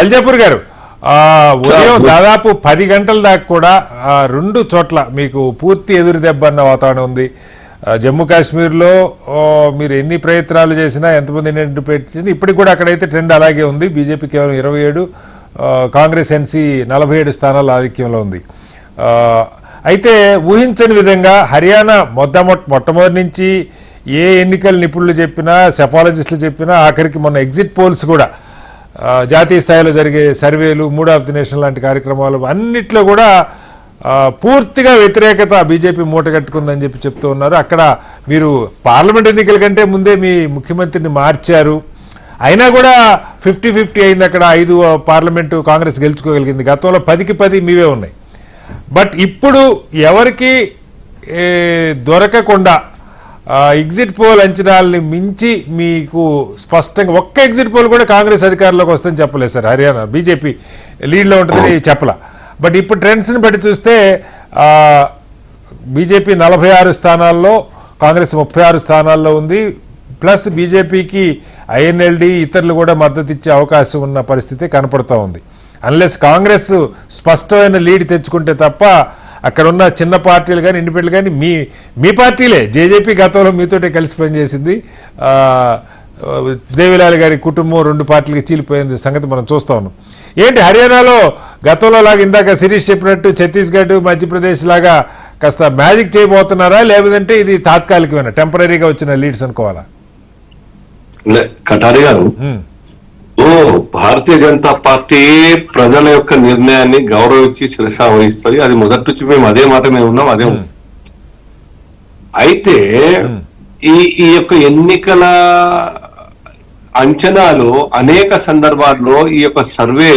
అల్జాపూర్ గారు ఉదయం దాదాపు పది గంటల దాకా కూడా రెండు చోట్ల మీకు పూర్తి ఎదురు దెబ్బ అన్న వాతావరణం ఉంది. జమ్మూ కాశ్మీర్లో మీరు ఎన్ని ప్రయత్నాలు చేసినా ఎంతమంది ఐడెంటిఫై చేసినా ఇప్పటికి కూడా అక్కడైతే ట్రెండ్ అలాగే ఉంది. బీజేపీ కేవలం ఇరవై ఏడు కాంగ్రెస్ ఎన్సీ నలభై ఏడు స్థానాల ఆధిక్యంలో ఉంది. అయితే ఊహించని విధంగా హర్యానా మొట్టమొదటి మొట్టమొదటి నుంచి ఏ ఎన్నికల నిపుణులు చెప్పినా సెఫాలజిస్టులు చెప్పినా ఆఖరికి మొన్న ఎగ్జిట్ పోల్స్ కూడా జాతీయ స్థాయిలో జరిగే సర్వేలు మూడ్ ఆఫ్ ది నేషన్ లాంటి కార్యక్రమాలు అన్నిట్లో కూడా పూర్తిగా వ్యతిరేకత బీజేపీ మూట కట్టుకుందని చెప్పి చెప్తూ ఉన్నారు. అక్కడ మీరు పార్లమెంట్ ఎన్నికల కంటే ముందే మీ ముఖ్యమంత్రిని మార్చారు. అయినా కూడా ఫిఫ్టీ ఫిఫ్టీ అయింది అక్కడ. ఐదు పార్లమెంటు కాంగ్రెస్ గెలుచుకోగలిగింది. గతంలో పదికి పది మీవే ఉన్నాయి. బట్ ఇప్పుడు ఎవరికి దొరకకుండా ఎగ్జిట్ పోల్ అంచనాలని మించి మీకు స్పష్టంగా ఒక్క ఎగ్జిట్ పోల్ కూడా కాంగ్రెస్ అధికారంలోకి వస్తుందని చెప్పలేదు సార్. హర్యానా బీజేపీ లీడ్లో ఉంటుందని చెప్పలా. బట్ ఇప్పుడు ట్రెండ్స్ని బట్టి చూస్తే బీజేపీ నలభై ఆరు స్థానాల్లో కాంగ్రెస్ ముప్పై ఆరు స్థానాల్లో ఉంది. ప్లస్ బీజేపీకి ఐఎన్ఎల్డి ఇతరులు కూడా మద్దతు ఇచ్చే అవకాశం ఉన్న పరిస్థితి కనపడుతూ ఉంది. అన్లెస్ కాంగ్రెస్ స్పష్టమైన లీడ్ తెచ్చుకుంటే తప్ప అక్కడ ఉన్న చిన్న పార్టీలు కానీ ఇండిపెండెంట్ కానీ మీ మీ పార్టీలే. జేజేపీ గతంలో మీతోటే కలిసి పనిచేసింది. దేవిలాల్ గారి కుటుంబం రెండు పార్టీలకి చీలిపోయింది సంగతి మనం చూస్తా ఉన్నాం. ఏంటి హర్యానాలో గతంలో లాగా ఇందాక శిరీష్ చెప్పినట్టు ఛత్తీస్గఢ్ మధ్యప్రదేశ్ లాగా కాస్త మ్యాజిక్ చేయబోతున్నారా? లేదంటే ఇది తాత్కాలికమైన? టెంపరీగా వచ్చిన లీడ్స్ అనుకోవాలా? కటారి గారు ఓ భారతీయ జనతా పార్టీ ప్రజల యొక్క నిర్ణయాన్ని గౌరవించి శిరస వహిస్తుంది అది మొదటి నుంచి మేము అదే మాట మేము ఉన్నాం అదే ఉన్నాం. అయితే ఈ ఈ యొక్క ఎన్నికల అంచనాలు అనేక సందర్భాల్లో ఈ యొక్క సర్వే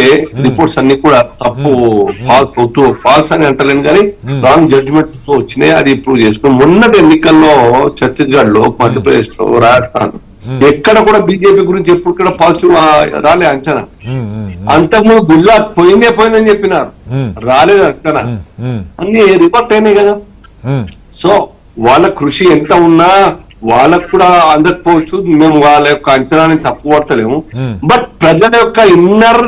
రిపోర్ట్స్ అన్ని కూడా తప్పు ఫాల్స్ ఫాల్స్ అని అంటలేను కానీ రాంగ్ జడ్జిమెంట్ వచ్చినాయి. అది ఇంప్రూవ్ చేసుకుని మొన్నటి ఎన్నికల్లో ఛత్తీస్గఢ్లో మధ్యప్రదేశ్లో రాజస్థాన్ ఎక్కడ కూడా బీజేపీ గురించి ఎప్పుడు కూడా పాజిటివ్ రాలే అంచనా. అంతకుముందు గుజరాత్ పోయిందే పోయిందని చెప్పినారు. రాలేదు అంచనా. అన్ని రిపోర్ట్ అయినాయి కదా. సో వాళ్ళ కృషి ఎంత ఉన్నా వాళ్ళకు కూడా అందకపోవచ్చు. మేము వాళ్ళ యొక్క అంచనాని తప్పు పడతలేము. బట్ ప్రజల యొక్క ఇన్నర్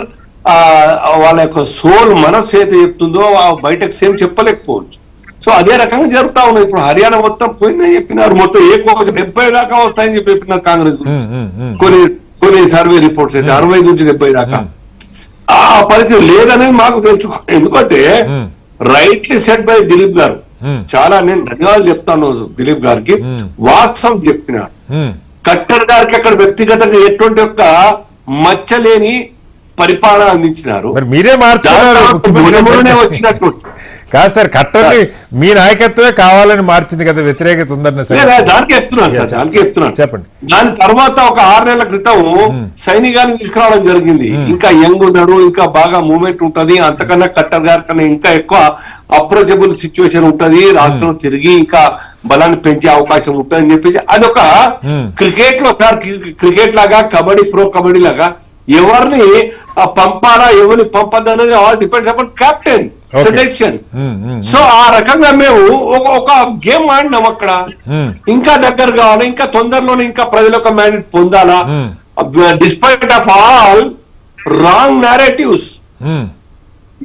వాళ్ళ యొక్క సోల్ మనస్సు ఏదైతే చెప్తుందో ఆ బయటకు సేమ్ చెప్పలేకపోవచ్చు. సో అదే రకంగా జరుగుతా ఉన్నాయి ఇప్పుడు హర్యానా మొత్తం పోయిందని చెప్పినారు. మొత్తం ఏ కోచ్ డెబ్బై దాకా వస్తాయని చెప్పి చెప్పినారు కాంగ్రెస్ గురించి. కొన్ని కొన్ని సర్వే రిపోర్ట్స్ అయితే అరవై నుంచి డెబ్బై దాకా. ఆ పరిస్థితి లేదనేది మాకు తెలుసు. ఎందుకంటే రైట్లీ సెట్ బై దిలీప్ గారు. చాలా నేను ధన్యవాదాలు చెప్తాను దిలీప్ గారికి. వాస్తవం చెప్పినారు. కట్టర్ గారికి అక్కడ వ్యక్తిగతంగా ఎటువంటి యొక్క మచ్చలేని పరిపాలన అందించినారు. మరి మీరే మార్చుకున్నారు. దాదాపు మునుమునునే వచ్చినట్టు. కాదు సార్ కట్టర్ని మీ నాయకత్వమే కావాలని మార్చింది కదా వ్యతిరేకత ఉందన్న. దానికి చెప్తున్నాను సార్ దానికి చెప్తున్నాను. చెప్పండి. దాని తర్వాత ఒక ఆరు నెలల క్రితం సైనికాన్ని తీసుకురావడం జరిగింది. ఇంకా యంగ్ ఉన్నారు ఇంకా బాగా మూవ్మెంట్ ఉంటది. అంతకన్నా కట్టర్ గారి కన్నా ఇంకా ఎక్కువ అప్రోచబుల్ సిచ్యువేషన్ ఉంటది. రాష్ట్రం తిరిగి ఇంకా బలాన్ని పెంచే అవకాశం ఉంటది అని చెప్పేసి అదొక క్రికెట్లో క్రికెట్ లాగా కబడ్డీ ప్రో కబడ్డీ లాగా ఎవరిని పంపాలా ఎవరిని పంపద్దు అనేది all depends upon captain. Selection so ఆ రకంగా మేము ఒక ఒక గేమ్ ఆడినాం అక్కడ. Hmm. ఇంకా దగ్గర కావాలి ఇంకా తొందరలోనే ఇంకా ప్రజల యొక్క మ్యాండేట్ పొందాలా. Despite of all wrong narratives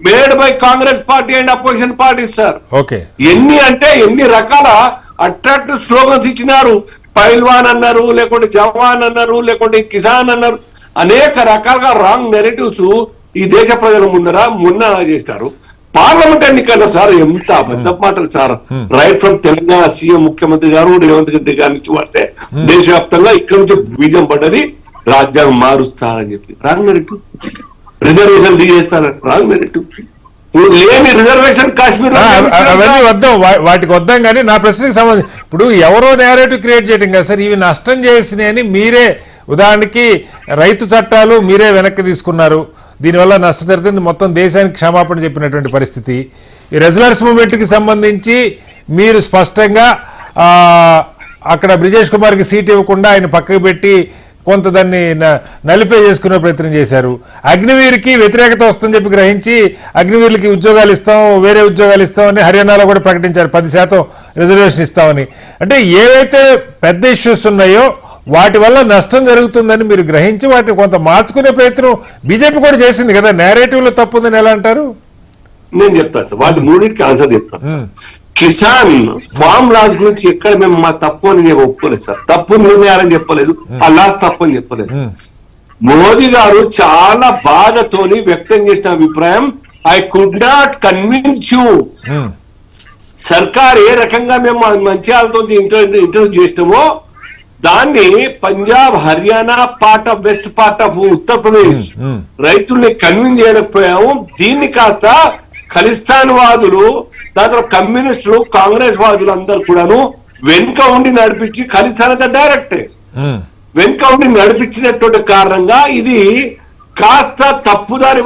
made by Congress party and opposition party sir okay ఎన్ని అంటే ఎన్ని రకాల అట్రాక్టివ్ స్లోగన్స్ ఇచ్చినారు. పైల్వాన్ అన్నారు లేకుంటే జవాన్ అన్నారు లేకుంటే కిసాన్ అన్నారు. అనేక రకాలుగా రాంగ్ నెరేటివ్స్ ఈ దేశ ప్రజల ముందర మున్న చేస్తారు పార్లమెంట్ ఎన్నికల్లో సార్ ఎంత అబద్ధ మాటలు sir. Right from Telangana CM ముఖ్యమంత్రి గారు రేవంత్ రెడ్డి గారి నుంచి పడితే దేశవ్యాప్తంగా ఇక్కడ నుంచి బీజం పడ్డది రాజ్యాంగం మారుస్తారని చెప్పి. రాంగ్ నెరేటివ్ రిజర్వేషన్ చేస్తారని రాంగ్ నెరేటివ్ లేని రిజర్వేషన్ కాశ్మీర్ అవన్నీ వద్దాం. వాటికి వద్దాం కానీ నా ప్రశ్నకి సంబంధించి ఇప్పుడు ఎవరో నేరేటివ్ క్రియేట్ చేయడం కదా సార్. ఇవి నష్టం చేసినాయని మీరే ఉదాహరణకి రైతు చట్టాలు మీరే వెనక్కి తీసుకున్నారు. దీనివల్ల నష్టం జరిగింది మొత్తం దేశానికి క్షమాపణ చెప్పినటువంటి పరిస్థితి. ఈ రెజలర్స్ మూమెంట్కి సంబంధించి మీరు స్పష్టంగా అక్కడ బ్రిజేష్ కుమార్కి సీట్ ఇవ్వకుండా ఆయన పక్కకు పెట్టి కొంత దాన్ని నలిఫై చేసుకునే ప్రయత్నం చేశారు. అగ్నివీర్కి వ్యతిరేకత వస్తుందని చెప్పి గ్రహించి అగ్నివీర్లకి ఉద్యోగాలు ఇస్తాం వేరే ఉద్యోగాలు ఇస్తామని హర్యానాలో కూడా ప్రకటించారు. పది శాతం రిజర్వేషన్ ఇస్తామని. అంటే ఏవైతే పెద్ద ఇష్యూస్ ఉన్నాయో వాటి వల్ల నష్టం జరుగుతుందని మీరు గ్రహించి వాటిని కొంత మార్చుకునే ప్రయత్నం బీజేపీ కూడా చేసింది కదా. నేరేటివ్లో తప్పుందని ఎలా అంటారు? నేను చెప్తాను సార్. వాటి మూడింటికి ఆన్సర్ చెప్తాను. కిసాన్ ఫామ్ లాస్ గురించి ఎక్కడ మేము మా తప్పు అని నేను ఒప్పుకోలేదు సార్. తప్పు నిర్ణయాలని చెప్పలేదు. ఆ లాస్ తప్పు అని చెప్పలేదు. మోదీ గారు చాలా బాధతోని వ్యక్తం చేసిన అభిప్రాయం I could not convince you సర్కార్ ఏ రకంగా మేము మంచిర్యాలతో ఇంటర్వ్యూ చేసినామో దాన్ని Punjab Haryana part of west part of Uttar Pradesh. రైతుల్ని కన్విన్స్ చేయలేకపోయాము. దీన్ని కాస్త ఖలిస్తాన్ వాదులు దాంట్లో కమ్యూనిస్టులు కాంగ్రెస్ వాదులు అందరు కూడాను వెనుక ఉండి నడిపించి అంటే డైరెక్టే. వెనుక ఉండి నడిపించినటువంటి కారణంగా ఇది కాస్త తప్పుదారి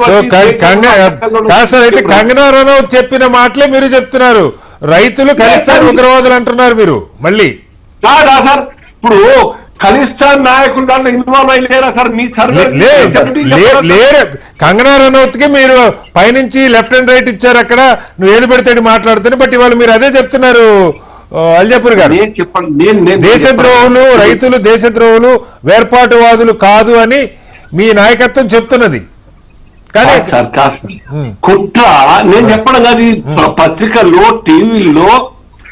కంగనా రనౌత్ చెప్పిన మాటలే మీరు చెప్తున్నారు. రైతులు ఖలిస్తాన్ ఉగ్రవాదులు అంటున్నారు మీరు. మళ్ళీ. కాదా సార్? ఇప్పుడు ఖలిస్తాన్ నాయకులు దాంట్లో ఇన్వాల్వ్ లేరా సార్? మీ లేరు. కంగనా రనౌత్కి మీరు పైనుంచి లెఫ్ట్ అండ్ రైట్ ఇచ్చారు అక్కడ. నువ్వు ఏది పెడితే మాట్లాడుతున్నా బట్ ఇవాళ మీరు అదే చెప్తున్నారు అల్జాపూర్ గారు. దేశద్రోహులు రైతులు దేశద్రోహులు వేర్పాటువాదులు కాదు అని మీ నాయకత్వం చెప్తున్నది. సార్ కాదు సార్. కుట్ర నేను చెప్పడం కాదు ఈ ప- పత్రికల్లో టీవీల్లో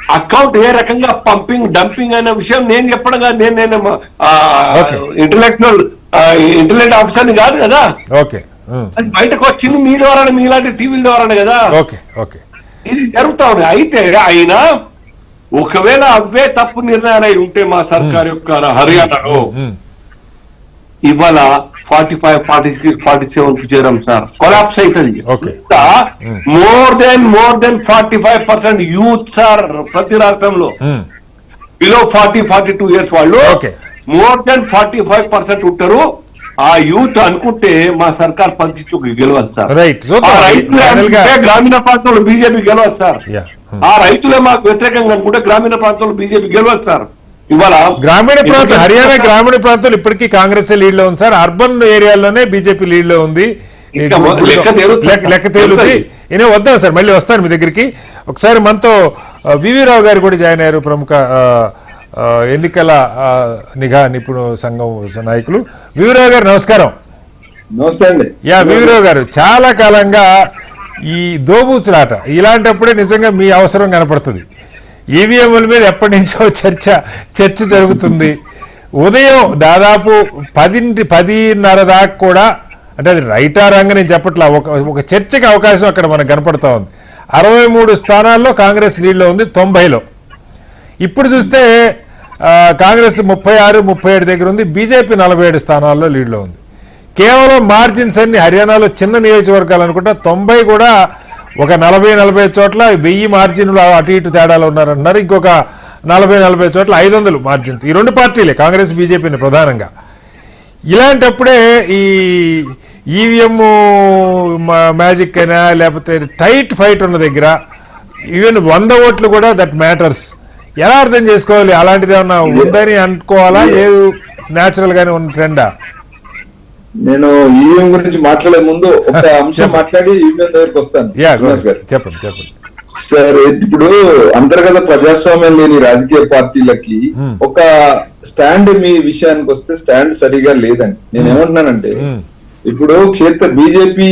అకౌంట్ ఏ రకంగా పంపింగ్ డంపింగ్ అనే విషయం నేను చెప్పడం కాదు నేను నేను. ఇంటలెక్చువల్ ఇంటలెక్ట్ ఆఫీసర్ కాదు కదా? ఓకే. అది బయటకు వచ్చింది మీ ద్వారానే మీలాంటి టీవీల ద్వారానే కదా? Okay okay. ఇది జరుగుతా ఉంది. అయితే ఆయన ఒకవేళ అవే తప్పు నిర్ణయాలు అయి ఉంటే మా సర్కార్ యొక్క హర్యానాలో ఇవాళ forty five forty six forty సెవెన్కు చేరాం సార్ కొలాప్స్ అవుతుంది. More than more than forty five percent youth sir ప్రతి రాష్ట్రంలో. Below forty forty two years వాళ్ళు. More than forty five percent ఉంటారు. ఆ యూత్ అనుకుంటే మా సర్కార్ పరిస్థితి గెలవాలి సార్. గ్రామీణ ప్రాంతంలో బీజేపీ గెలవచ్చు సార్. ఆ రైతులే మాకు వ్యతిరేకంగా అనుకుంటే గ్రామీణ ప్రాంతంలో బీజేపీ గెలవచ్చు సార్. ఇవాళ గ్రామీణ ప్రాంతం హర్యానా గ్రామీణ ప్రాంతాలు ఇప్పటికీ కాంగ్రెస్ లీడ్లో ఉంది సార్. అర్బన్ ఏరియాలోనే బీజేపీ లీడ్లో ఉంది. లెక్క తేలుతుంది. నేను వద్దాం సార్ మళ్ళీ వస్తాను మీ దగ్గరికి. ఒకసారి మనతో వివి రావు గారు కూడా జాయిన్ అయ్యారు ప్రముఖ ఎన్నికల నిఘా నిపుణ సంఘం నాయకులు. వివి రావు గారు నమస్కారం. యా వీరరావు గారు చాలా కాలంగా ఈ దోబూచులాట ఇలాంటప్పుడే నిజంగా మీ అవసరం కనపడుతుంది. ఈవీఎంల మీద ఎప్పటి నుంచో చర్చ చర్చ జరుగుతుంది. ఉదయం దాదాపు పదింటి పదిన్నర దాకా కూడా అంటే అది రైటా రంగ నేను చెప్పట్లా ఒక ఒక చర్చకి అవకాశం అక్కడ మనకు కనపడతా ఉంది. అరవై మూడు స్థానాల్లో కాంగ్రెస్ లీడ్లో ఉంది తొంభైలో. ఇప్పుడు చూస్తే కాంగ్రెస్ ముప్పై ఆరు ముప్పై ఏడు దగ్గర ఉంది బీజేపీ నలభై ఏడు స్థానాల్లో లీడ్లో ఉంది. కేవలం మార్జిన్స్ అన్ని హర్యానాలో చిన్న నియోజకవర్గాలు అనుకుంటా తొంభై కూడా ఒక నలభై నలభై చోట్ల వెయ్యి మార్జిన్లు అటు ఇటు తేడాలు ఉన్నారంటున్నారు ఇంకొక నలభై నలభై చోట్ల ఐదు వందలు మార్జిన్. ఈ రెండు పార్టీలే కాంగ్రెస్ బీజేపీని ప్రధానంగా. ఇలాంటప్పుడే ఈ ఈవీఎం మ్యాజిక్ అయినా లేకపోతే టైట్ ఫైట్ ఉన్న దగ్గర ఈవెన్ వంద ఓట్లు కూడా దట్ మ్యాటర్స్. ఎలా అర్థం చేసుకోవాలి? అలాంటిది ఏమన్నా ఉందని అనుకోవాలా? లేదు నేచురల్గానే ఉన్న ట్రెండా? నేను ఈవీఎం గురించి మాట్లాడే ముందు ఒక అంశం మాట్లాడి ఈవీఎం దగ్గరికి వస్తాను. చెప్పండి చెప్పండి. సార్ ఇప్పుడు అంతర్గత ప్రజాస్వామ్యం లేని రాజకీయ పార్టీలకి ఒక స్టాండ్ మీ విషయానికి వస్తే స్టాండ్ సరిగా లేదండి. నేను ఏమంటున్నానంటే Hmm. ఇప్పుడు క్షేత్ర బీజేపీ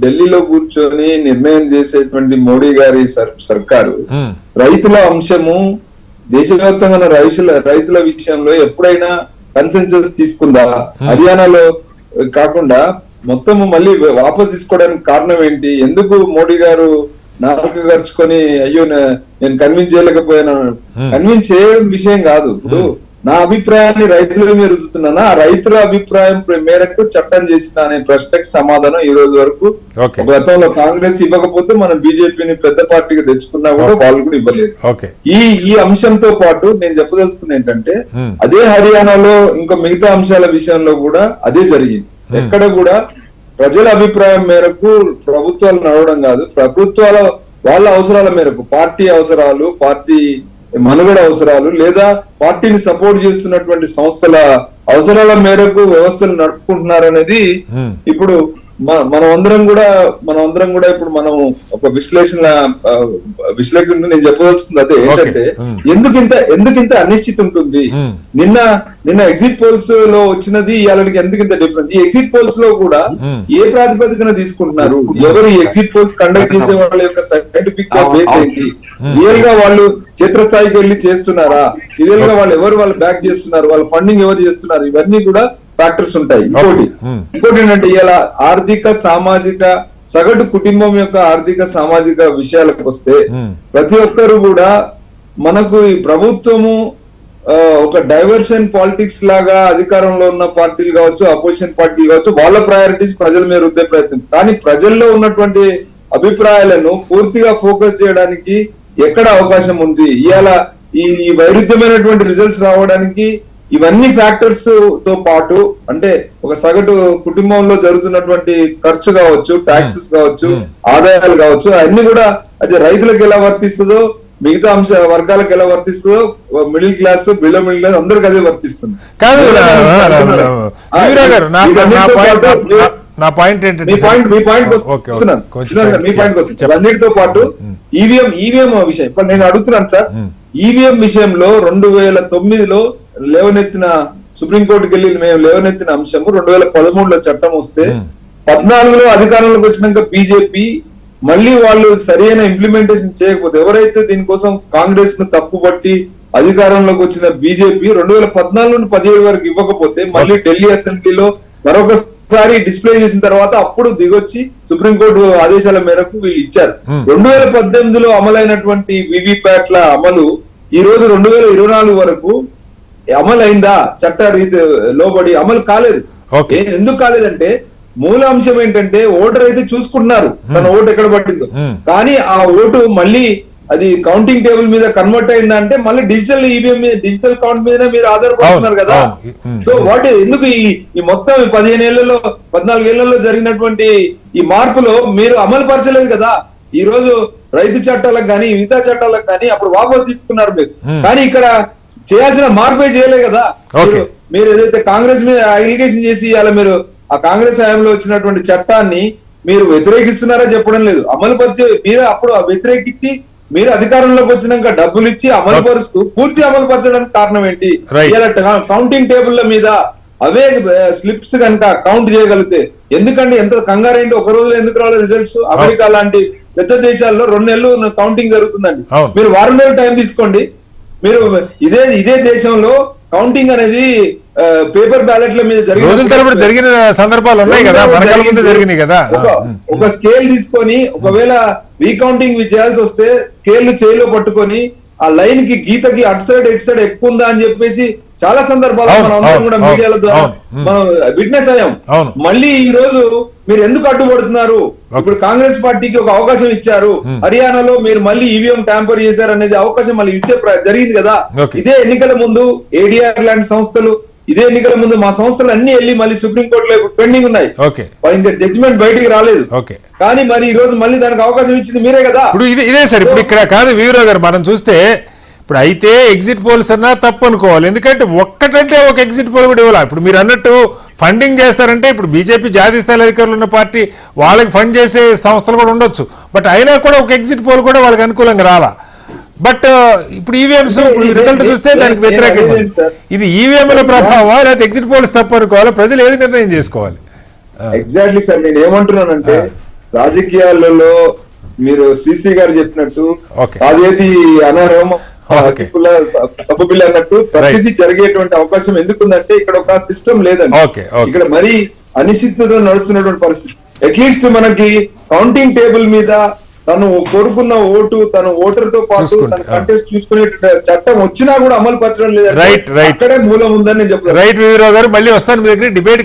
ఢిల్లీలో కూర్చొని నిర్ణయం చేసేటువంటి మోడీ గారి సర్- సర్కారు Hmm. రైతుల అంశము దేశవ్యాప్తంగా ఉన్న రైతుల రైతుల విషయంలో ఎప్పుడైనా కన్సెన్సస్ తీసుకుందా? హర్యానాలో కాకుండా మొత్తం మళ్ళీ వాపస్ తీసుకోవడానికి కారణం ఏంటి? ఎందుకు మోడీ గారు నాలుగు ఖర్చుకొని అయ్యో నేను కన్విన్స్ చేయలేకపోయాను కన్విన్స్ చేయడం విషయం కాదు. ఇప్పుడు నా అభిప్రాయాన్ని రైతుల మీద రుద్దుతున్నానా ఆ రైతుల అభిప్రాయం మేరకు చట్టం చేసిన అనే ప్రశ్నకి సమాధానం ఈ రోజు వరకు గతంలో కాంగ్రెస్ ఇవ్వకపోతే మనం బీజేపీని పెద్ద పార్టీగా తెచ్చుకున్నా కూడా వాళ్ళు కూడా ఇవ్వలేదు. ఈ ఈ అంశంతో పాటు నేను చెప్పదలుచుకుంది ఏంటంటే. అదే హర్యానాలో ఇంకా మిగతా అంశాల విషయంలో కూడా అదే జరిగింది. ఎక్కడ కూడా ప్రజల అభిప్రాయం మేరకు ప్రభుత్వాలు నడవడం కాదు ప్రభుత్వాల వాళ్ళ అవసరాల మేరకు పార్టీ అవసరాలు పార్టీ మనుగడ అవసరాలు లేదా పార్టీని సపోర్ట్ చేస్తున్నటువంటి సంస్థల అవసరాల మేరకు వ్యవస్థలు నడుపుకుంటున్నారు అనేది Hmm. ఇప్పుడు మనం అందరం కూడా మనం అందరం కూడా ఇప్పుడు మనం ఒక విశ్లేషణ విశ్లేషణ నేను చెప్పదలుచుకుంది అదే. ఏంటంటే Hmm. ఎందుకింత ఎందుకింత అనిశ్చితి ఉంటుంది. నిన్న నిన్న ఎగ్జిట్ పోల్స్లో వచ్చినది ఇవాళకి ఎందుకింత డిఫరెన్స్ ఈ ఎగ్జిట్ పోల్స్లో కూడా. ఏ ప్రాతిపదికన తీసుకుంటున్నారు? ఎవరు ఈ ఎగ్జిట్ పోల్స్ కండక్ట్ చేసే వాళ్ళ యొక్క సైంటిఫిక్ బేస్ ఏంటి? రియల్గా వాళ్ళు క్షేత్రస్థాయికి వెళ్ళి చేస్తున్నారా? రియల్గా వాళ్ళు ఎవరు వాళ్ళు బ్యాక్ చేస్తున్నారు? వాళ్ళ ఫండింగ్ ఎవరు చేస్తున్నారు? ఇవన్నీ కూడా ఫ్యాక్టర్స్ ఉంటాయి ఇంకోటి Hmm. ఇంకోటి ఏంటంటే ఇలా ఆర్థిక సామాజిక సగటు కుటుంబం యొక్క ఆర్థిక సామాజిక విషయాలకు వస్తే Hmm. ప్రతి ఒక్కరు కూడా మనకు ఈ ప్రభుత్వము ఒక డైవర్షన్ పాలిటిక్స్ లాగా అధికారంలో ఉన్న పార్టీలు కావచ్చు అపోజిషన్ పార్టీలు కావచ్చు వాళ్ళ ప్రయారిటీస్ ప్రజల మీద రుద్దే ప్రయత్నం కానీ ప్రజల్లో ఉన్నటువంటి అభిప్రాయాలను పూర్తిగా ఫోకస్ చేయడానికి ఎక్కడ అవకాశం ఉంది ఇవాళ ఈ ఈ వైరుధ్యమైనటువంటి రిజల్ట్స్ రావడానికి ఇవన్నీ ఫ్యాక్టర్స్తో పాటు అంటే ఒక సగటు కుటుంబంలో జరుగుతున్నటువంటి ఖర్చు కావచ్చు ట్యాక్సెస్ కావచ్చు ఆదాయాలు కావచ్చు అన్ని కూడా అది రైతులకు ఎలా వర్తిస్తుందో మిగతా అంశ వర్గాలకు ఎలా వర్తిస్తుందో middle class below middle class అందరికి అదే వర్తిస్తుంది. నా- పాయింట్ ఏంటంటే మీ పాయింట్ మీ పాయింట్ కోసం. అన్నిటితో పాటు ఈవీఎం ఈవీఎం విషయం. ఇప్పుడు నేను అడుగుతున్నాను సార్. ఈవీఎం విషయంలో రెండు వేల తొమ్మిదిలో లేవనెత్తిన సుప్రీంకోర్టుకి వెళ్ళి మేము లేవనెత్తిన అంశము రెండు వేల పదమూడులో చట్టం వస్తే పద్నాలుగులో అధికారంలోకి వచ్చినాక బీజేపీ మళ్ళీ వాళ్ళు సరైన ఇంప్లిమెంటేషన్ చేయకపోతే ఎవరైతే దీనికోసం కాంగ్రెస్ను తప్పుపట్టి అధికారంలోకి వచ్చిన బీజేపీ రెండు వేల పద్నాలుగు నుండి పదిహేడు వరకు ఇవ్వకపోతే మళ్ళీ ఢిల్లీ అసెంబ్లీలో మరొకసారి డిస్ప్లే చేసిన తర్వాత అప్పుడు దిగొచ్చి సుప్రీంకోర్టు ఆదేశాల మేరకు వీళ్ళు ఇచ్చారు. రెండు వేల పద్దెనిమిదిలో అమలైనటువంటి వివిప్యాట్ల అమలు ఈ రోజు రెండు వేల ఇరవై నాలుగు వరకు అమలు అయిందా చట్ట రీతి లోబడి అమలు కాలేదు. ఎందుకు కాలేదంటే మూల అంశం ఏంటంటే ఓటర్ అయితే చూసుకుంటున్నారు. తన ఓటు ఎక్కడ పట్టిందో. కానీ ఆ ఓటు మళ్ళీ అది కౌంటింగ్ టేబుల్ మీద కన్వర్ట్ అయిందంటే మళ్ళీ డిజిటల్ ఈవీఎం మీద డిజిటల్ కౌంట్ మీదనే మీరు ఆధారపడుతున్నారు కదా. సో వాట్ ఎందుకు ఈ ఈ మొత్తం పదిహేను ఏళ్ళలో పద్నాలుగు ఏళ్ళలో జరిగినటువంటి ఈ మార్పులో మీరు అమలు పరచలేదు కదా. ఈ రోజు రైతు చట్టాలకు కానీ మిగతా చట్టాలకు కానీ అప్పుడు వాపసు తీసుకున్నారు మీరు. కానీ ఇక్కడ చేయాల్సిన మార్పే చేయలే కదా. మీరు- ఏదైతే కాంగ్రెస్ మీద అలిగేషన్ చేసి అలా మీరు ఆ కాంగ్రెస్ హయాంలో వచ్చినటువంటి చట్టాన్ని మీరు వ్యతిరేకిస్తున్నారా చెప్పడం లేదు. అమలు పరిచే మీరు అప్పుడు వ్యతిరేకించి మీరు అధికారంలోకి వచ్చినాక డబ్బులు ఇచ్చి అమలు. పరుస్తూ పూర్తి అమలు పరచడానికి కారణం ఏంటి? కౌంటింగ్ టేబుల్ల మీద అవే స్లిప్స్ కనుక కౌంట్ చేయగలిగితే ఎందుకంటే ఎంత కంగారేంటి ఒక రోజులో ఎందుకు రావాలి రిజల్ట్స్ అమెరికా లాంటి పెద్ద దేశాల్లో రెండు నెలలు కౌంటింగ్ జరుగుతుందండి. మీరు వారం రోజులు టైం తీసుకోండి. మీరు ఇదే ఇదే దేశంలో కౌంటింగ్ అనేది పేపర్ బ్యాలెట్ల మీద జరిగిన- రోజుల తరబడి జరిగిన సందర్భాలు ఉన్నాయి కదా జరిగినాయి కదా. ఒక- ఒక స్కేల్ తీసుకొని ఒకవేళ రీకౌంటింగ్ చేయాల్సి వస్తే స్కేల్ చేయిలో పట్టుకొని ఆ లైన్కి గీతకి అటు సైడ్ ఇటు సైడ్ ఎక్కువ ఉందా అని చెప్పేసి చాలా సందర్భాల్లో అవును, మనం అందరం కూడా మీడియాల ద్వారా. మనం విట్నెస్ అయ్యాం. మళ్ళీ ఈ రోజు మీరు ఎందుకు అడ్డుపడుతున్నారు ఇప్పుడు కాంగ్రెస్ పార్టీకి ఒక అవకాశం ఇచ్చారు హర్యానాలో మీరు మళ్ళీ ఈవీఎం ట్యాంపర్ చేశారు అనేది అవకాశం మళ్ళీ ఇచ్చే జరిగింది కదా. ఇదే ఎన్నికల ముందు ఏడిఆర్ లాంటి సంస్థలు ఇదే ఎన్నికల ముందు మా సంస్థలు అన్ని వెళ్ళి మళ్ళీ సుప్రీం కోర్టులో ఇప్పుడు పెండింగ్ ఉన్నాయి. ఇంకా జడ్జిమెంట్ బయటికి రాలేదు. ఓకే. కానీ మరి ఈ రోజు మళ్ళీ దానికి అవకాశం ఇచ్చింది మీరే కదా. ఇప్పుడు ఇది ఇదే సార్ ఇప్పుడు ఇక్కడ కాదు వీరో గారు మనం చూస్తే ఇప్పుడు అయితే ఎగ్జిట్ పోల్స్ అన్నా తప్పు అనుకోవాలి. ఎందుకంటే ఒక్కటంటే ఒక ఎగ్జిట్ పోల్ కూడా ఇవ్వాలి? ఇప్పుడు మీరు అన్నట్టు ఫండింగ్ చేస్తారంటే ఇప్పుడు బీజేపీ జాతీయ స్థాయి అధికారులు ఉన్న పార్టీ వాళ్ళకి ఫండ్ చేసే సంస్థలు కూడా ఉండొచ్చు. బట్ అయినా కూడా ఒక ఎగ్జిట్ పోల్ కూడా వాళ్ళకి అనుకూలంగా రాలా బట్ ఇప్పుడు ఈవీఎంస్ ఇదే- రిజల్ట్ చూస్తే దానికి వ్యతిరేకంగా ఇదే. సార్. ఇది ఈవీఎంల ప్రభావం లేకపోతే ఎగ్జిట్ పోల్స్ తప్పు అనుకోవాలి ప్రజలు ఏది నిర్ణయం చేసుకోవాలి ఎగ్జాక్ట్లీ సార్ నేను ఏమంటున్నానంటే రాజకీయాలలో మీరు సిసి గారు చెప్పినట్టు. అదేది Okay. సబ్బుబిల్ అన్నట్టు ప్రతిదీ జరిగేటువంటి అవకాశం ఎందుకుందంటే ఇక్కడ ఒక సిస్టమ్ లేదండి. ఇక్కడ మరీ అనిశ్చితతో నడుస్తున్నటువంటి పరిస్థితి అట్లీస్ట్ మనకి కౌంటింగ్ టేబుల్ మీద తను కోరుకున్న ఓటు తన ఓటర్తో పాటు తన కంటెస్ట్ చూసుకునే చట్టం వచ్చినా కూడా అమలు పరచడం లేదు. అక్కడే మూలం ఉందని నేను చెప్తాను రైట్ వీరో గారు మళ్ళీ వస్తాను మీ దగ్గర డిబేట్